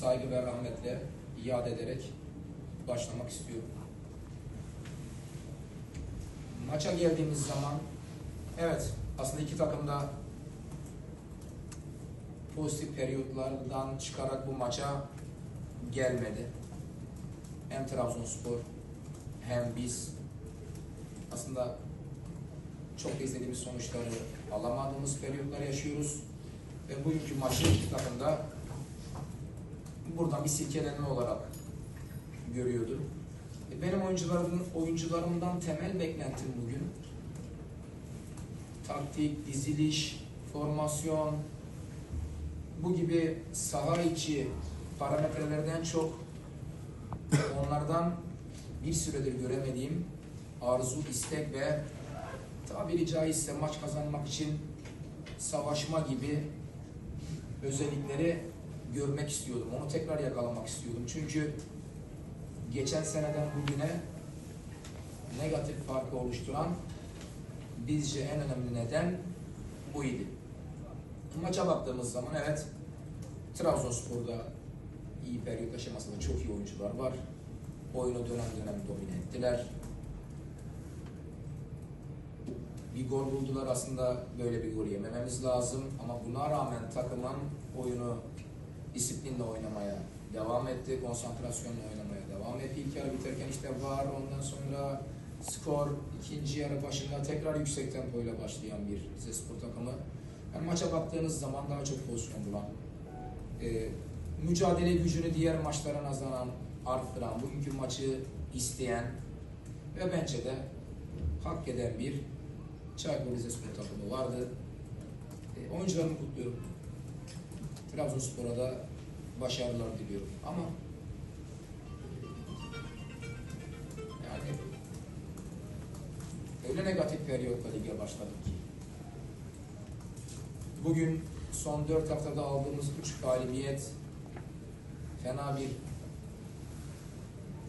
saygı ve rahmetle iade ederek başlamak istiyorum. Maça geldiğimiz zaman evet aslında iki takım da pozitif periyotlardan çıkarak bu maça gelmedi. Hem Trabzonspor hem biz aslında çok da izlediğimiz sonuçları alamadığımız periyotlar yaşıyoruz. Ve bugünkü maçı iki takım da buradan bir silkelenme olarak görüyordum. E, Benim oyuncularımın oyuncularımdan temel beklentim bugün taktik, diziliş, formasyon bu gibi saha içi parametrelerden çok onlardan bir süredir göremediğim arzu, istek ve tabiri caizse maç kazanmak için savaşma gibi özellikleri görmek istiyordum. Onu tekrar yakalamak istiyordum. Çünkü geçen seneden bugüne negatif farkı oluşturan bizce en önemli neden buydu. Maça baktığımız zaman evet Trabzonspor'da iyi periyot aşamasında çok iyi oyuncular var. Oyunu dönem dönem domine ettiler. Bir gol buldular aslında böyle bir gol yemememiz lazım ama buna rağmen takımın oyunu disiplinle oynamaya devam etti. Konsantrasyonla oynamaya devam etti. İlk yarı biterken işte var ondan sonra skor ikinci yarı başında tekrar yüksek tempoyla başlayan bir Rize Spor takımı. Yani maça baktığınız zaman daha çok pozisyon bulan, e, mücadele gücünü diğer maçlara nazaran arttıran, bugünkü maçı isteyen ve bence de hak eden bir Çaykur Rizespor takımı vardı. E, oyuncularımı kutluyorum. Trabzonspor'a da başarılar diliyorum. Ama yani öyle negatif periyotla lige başladık ki bugün son 4 haftada aldığımız 3 galibiyet fena bir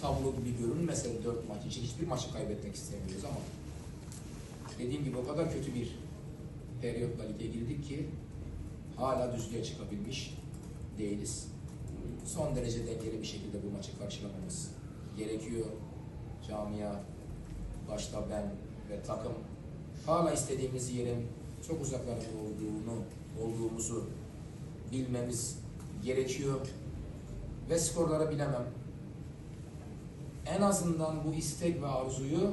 tablo gibi görünmese de 4 maç için hiçbir maçı kaybetmek istemiyoruz ama dediğim gibi o kadar kötü bir periyotla lige girdik ki hala düzlüğe çıkabilmiş değiliz. Son derece dengeli bir şekilde bu maçı karşılamamız gerekiyor. Camia, başta ben ve takım hala istediğimiz yerin çok uzaklarda olduğunu, olduğumuzu bilmemiz gerekiyor. Ve skorları bilemem. En azından bu istek ve arzuyu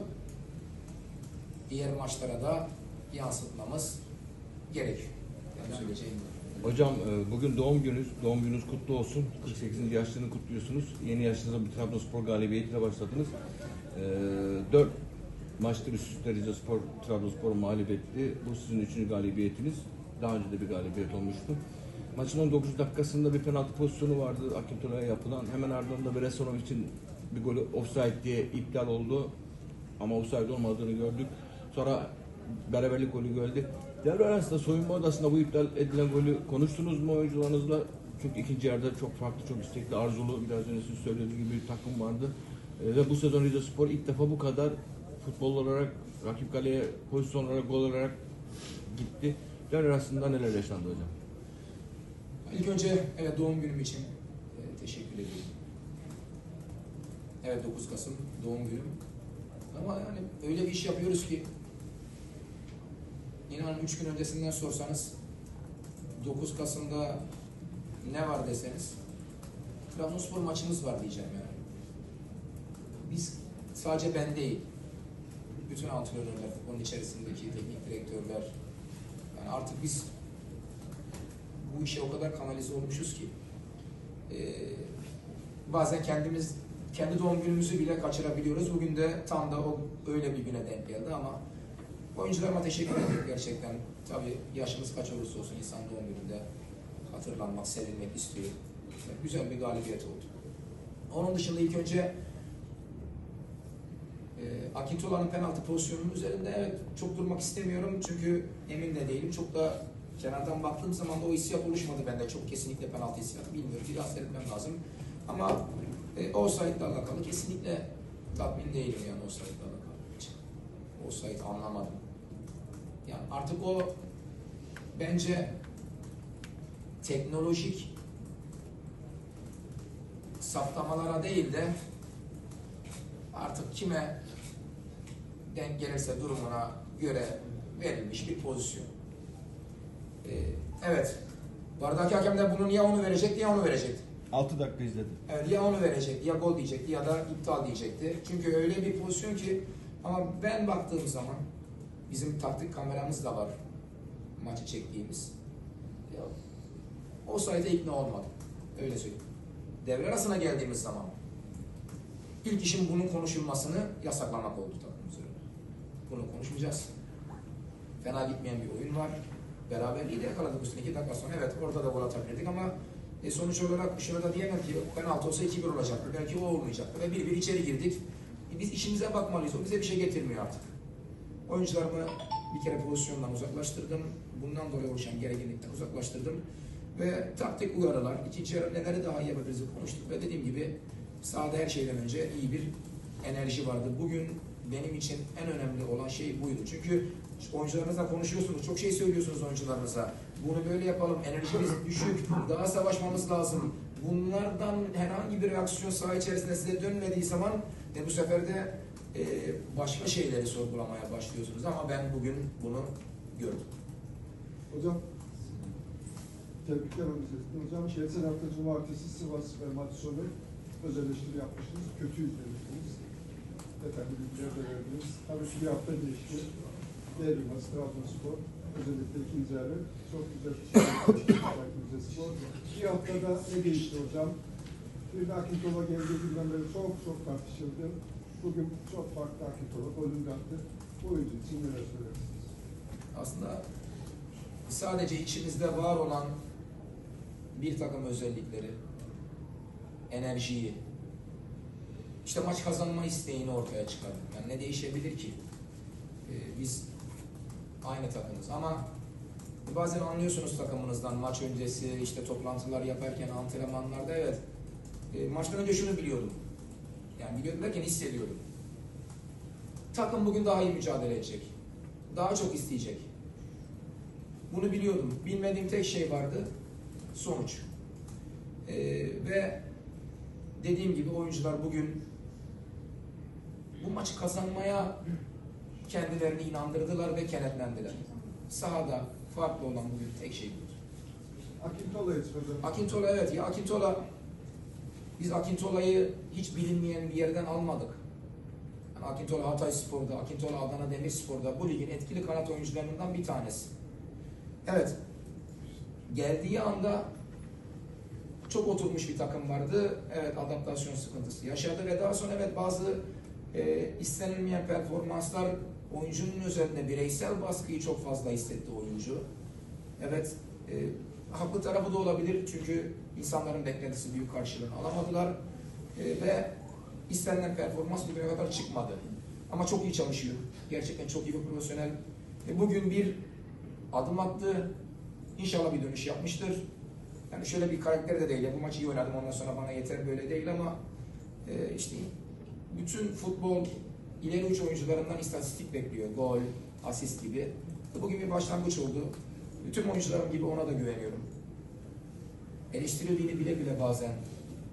diğer maçlara da yansıtmamız gerekiyor. Yani söyleyeceğim. Hocam e, bugün doğum gününüz, doğum gününüz kutlu olsun. 48. yaşlarını kutluyorsunuz. Yeni yaşınıza bir Trabzonspor galibiyetiyle başladınız. 4 maçtır üst üste Rize Spor, Trabzonspor mağlup etti. Bu sizin üçüncü galibiyetiniz. Daha önce de bir galibiyet olmuştu. Maçın 19 dakikasında bir penaltı pozisyonu vardı Akintola'ya yapılan. Hemen ardından da Beresonov için bir golü offside diye iptal oldu. Ama offside olmadığını gördük. Sonra beraberlik golü geldi. Devre arasında soyunma odasında bu iptal edilen golü konuştunuz mu oyuncularınızla? Çünkü ikinci yarıda çok farklı, çok istekli, arzulu, biraz önce siz söylediğiniz gibi bir takım vardı. Ee, ve bu sezon Rize Spor ilk defa bu kadar futbol olarak, rakip kaleye pozisyon olarak, gol olarak gitti. Devre arasında neler yaşandı hocam? İlk önce evet doğum günüm için e, teşekkür ediyorum. Evet 9 Kasım doğum günüm. Ama yani öyle bir iş yapıyoruz ki inanın 3 gün öncesinden sorsanız 9 Kasım'da ne var deseniz Trabzonspor maçımız var diyeceğim yani. Biz sadece ben değil, bütün antrenörler, futbolun içerisindeki teknik direktörler, yani artık biz bu işe o kadar kanalize olmuşuz ki e, bazen kendimiz kendi doğum günümüzü bile kaçırabiliyoruz. Bugün de tam da o öyle bir güne denk geldi ama oyuncularıma teşekkür ederim gerçekten. Tabii yaşımız kaç olursa olsun insan doğum gününde hatırlanmak, sevilmek istiyor. Güzel bir galibiyet oldu. Onun dışında ilk önce e, Akintola'nın penaltı pozisyonunun üzerinde evet çok durmak istemiyorum çünkü emin de değilim. Çok da kenardan baktığım zaman da o hissiyat oluşmadı bende. Çok kesinlikle penaltı hissiyatı bilmiyorum. Biraz seyretmem lazım. Ama e, offside ile alakalı kesinlikle tatmin değilim yani offside ile alakalı. Hiç offside anlamadım. Yani artık o bence teknolojik saptamalara değil de artık kime denk gelirse durumuna göre verilmiş bir pozisyon. Ee, evet. Bardaki hakem de bunu ya onu verecekti ya onu verecekti. 6 dakika izledim. Evet, ya onu verecekti, ya gol diyecekti ya da iptal diyecekti. Çünkü öyle bir pozisyon ki ama ben baktığım zaman bizim taktik kameramız da var maçı çektiğimiz. O sayede ikna olmadım. Öyle söyleyeyim. Devre arasına geldiğimiz zaman ilk işim bunun konuşulmasını yasaklamak oldu takım üzerinde. Bunu konuşmayacağız. Fena gitmeyen bir oyun var. Beraberliği de yakaladık üstüne. iki dakika sonra evet orada da gol atabilirdik ama e, sonuç olarak şunu da diyemem ki penaltı olsa 2-1 olacaktı. Belki o olmayacaktı. Ve 1-1 içeri girdik. E, biz işimize bakmalıyız. O bize bir şey getirmiyor artık. Oyuncularımı bir kere pozisyondan uzaklaştırdım. Bundan dolayı oluşan gerginlikten uzaklaştırdım. Ve taktik uyarılar, ikinci yarı neleri daha iyi yapabiliriz konuştuk. Ve dediğim gibi sahada her şeyden önce iyi bir enerji vardı. Bugün benim için en önemli olan şey buydu. Çünkü oyuncularınızla konuşuyorsunuz, çok şey söylüyorsunuz oyuncularınıza. Bunu böyle yapalım, enerjimiz düşük, daha savaşmamız lazım. Bunlardan herhangi bir reaksiyon saha içerisinde size dönmediği zaman e, bu sefer de e, başka şeyleri sorgulamaya başlıyorsunuz. Ama ben bugün bunu gördüm. Hocam tebrikler öncelikle. Hocam geçen hafta cumartesi Sivas ve maç sonu öz eleştiri yapmıştınız. Kötü izlemiştiniz. Detaylı bilgiler de verdiniz. Tabii ki bir hafta geçti. Devrim maçı Trabzonspor. Özellikle ikinci yarı. Çok güzel bir şey Spor. Bir haftada ne değişti hocam? Bir de Akintola geldiği günden beri çok çok tartışıldı. Bugün çok farklı Akintola. Golünü attı. Bu oyuncu için neler söylersiniz? Aslında sadece içimizde var olan bir takım özellikleri, enerjiyi, işte maç kazanma isteğini ortaya çıkardık. Yani ne değişebilir ki? Ee, biz aynı takımız ama bazen anlıyorsunuz takımınızdan maç öncesi işte toplantılar yaparken antrenmanlarda evet e, maçtan önce şunu biliyordum. Yani biliyordum derken hissediyordum. Takım bugün daha iyi mücadele edecek. Daha çok isteyecek. Bunu biliyordum. Bilmediğim tek şey vardı. Sonuç. Ee, ve dediğim gibi oyuncular bugün bu maçı kazanmaya kendilerini inandırdılar ve kenetlendiler. Sahada farklı olan bugün tek şey budur. Akintola'ya hocam. Akintola evet ya Akintola biz Akintola'yı hiç bilinmeyen bir yerden almadık. Yani Akintola Hatay Spor'da, Akintola Adana Demirspor'da bu ligin etkili kanat oyuncularından bir tanesi. Evet. Geldiği anda çok oturmuş bir takım vardı. Evet adaptasyon sıkıntısı yaşadı ve daha sonra evet bazı e, istenilmeyen performanslar oyuncunun üzerinde bireysel baskıyı çok fazla hissetti oyuncu. Evet e, haklı tarafı da olabilir çünkü insanların beklentisi büyük karşılığını alamadılar E, ve istenilen performans bugüne kadar çıkmadı. Ama çok iyi çalışıyor. Gerçekten çok iyi bir profesyonel. E, bugün bir adım attı. İnşallah bir dönüş yapmıştır. Yani şöyle bir karakter de değil. Ya, bu maçı iyi oynadım ondan sonra bana yeter böyle değil ama e, işte bütün futbol ileri uç oyuncularından istatistik bekliyor. Gol, asist gibi. Bugün bir başlangıç oldu. Bütün oyuncularım gibi ona da güveniyorum. Eleştirildiğini bile bile bazen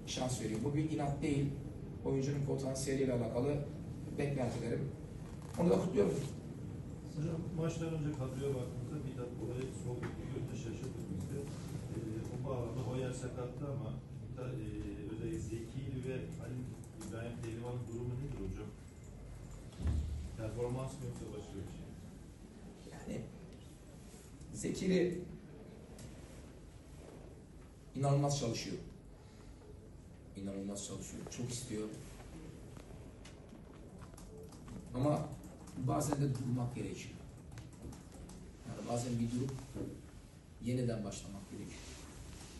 şans veriyor. Bu bir inat değil. Oyuncunun potansiyeliyle alakalı beklentilerim. Onu da kutluyorum. Hocam maçtan önce kadroya baktığımızda Mithat Bora'yı sol görünce şaşırdık biz de. Ee, o bağlamda Hoyer sakattı ama Mithat, e, özellikle Zekili ve Halil İbrahim Pehlivan durumu nedir hocam? Performans mı yoksa başka bir şey? Yani Zekiri inanılmaz çalışıyor. İnanılmaz çalışıyor. Çok istiyor. Ama bazen de durmak gerekiyor. Yani bazen bir durup yeniden başlamak gerekiyor.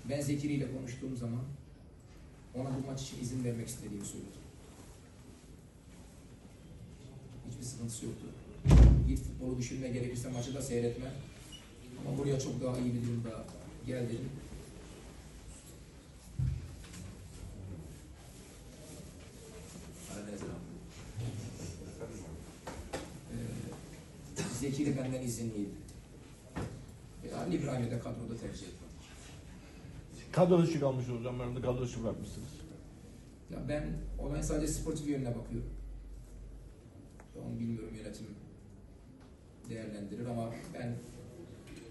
Ben Zekiri ile konuştuğum zaman ona bu maç için izin vermek istediğimi söyledim. Hiçbir sıkıntısı yoktu. Git futbolu düşünme gerekirse maçı da seyretme. Ama buraya çok daha iyi bir durumda abi. Ee, Zeki de benden izinliydi. Ve Ali İbrahim'i de kadroda tercih ettim. Kadro dışı kalmış hocam. Ben de kadro dışı bırakmışsınız. Ya ben olayın sadece sportif yönüne bakıyorum. Onu bilmiyorum yönetim değerlendirir ama ben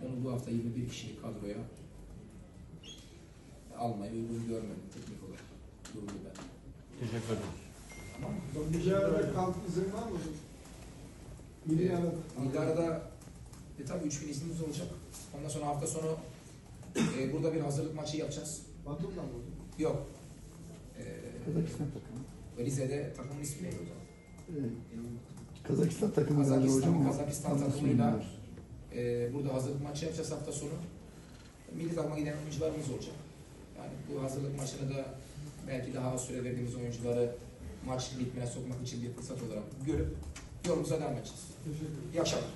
onu bu hafta 21 kişilik kadroya almayı uygun görmedim teknik olarak. Durumda ben. Teşekkür ederim. Tamam arada kamp izin var mı? Milli Ee, arada. Milli arada e tabii 3 gün iznimiz olacak. Ondan sonra hafta sonu e, burada bir hazırlık maçı yapacağız. Batum'dan mı? Yok. E, Kazakistan takımı. Rize'de takımın ismi neydi o zaman? Ee, Kazakistan takımı Kazakistan- Kazakistan takımıyla Ee, burada hazırlık maçı yapacağız hafta sonu. Milli takıma giden oyuncularımız olacak. Yani bu hazırlık maçını da belki daha az süre verdiğimiz oyuncuları maç ritmine sokmak için bir fırsat olarak görüp yolumuza devam edeceğiz. İyi akşamlar.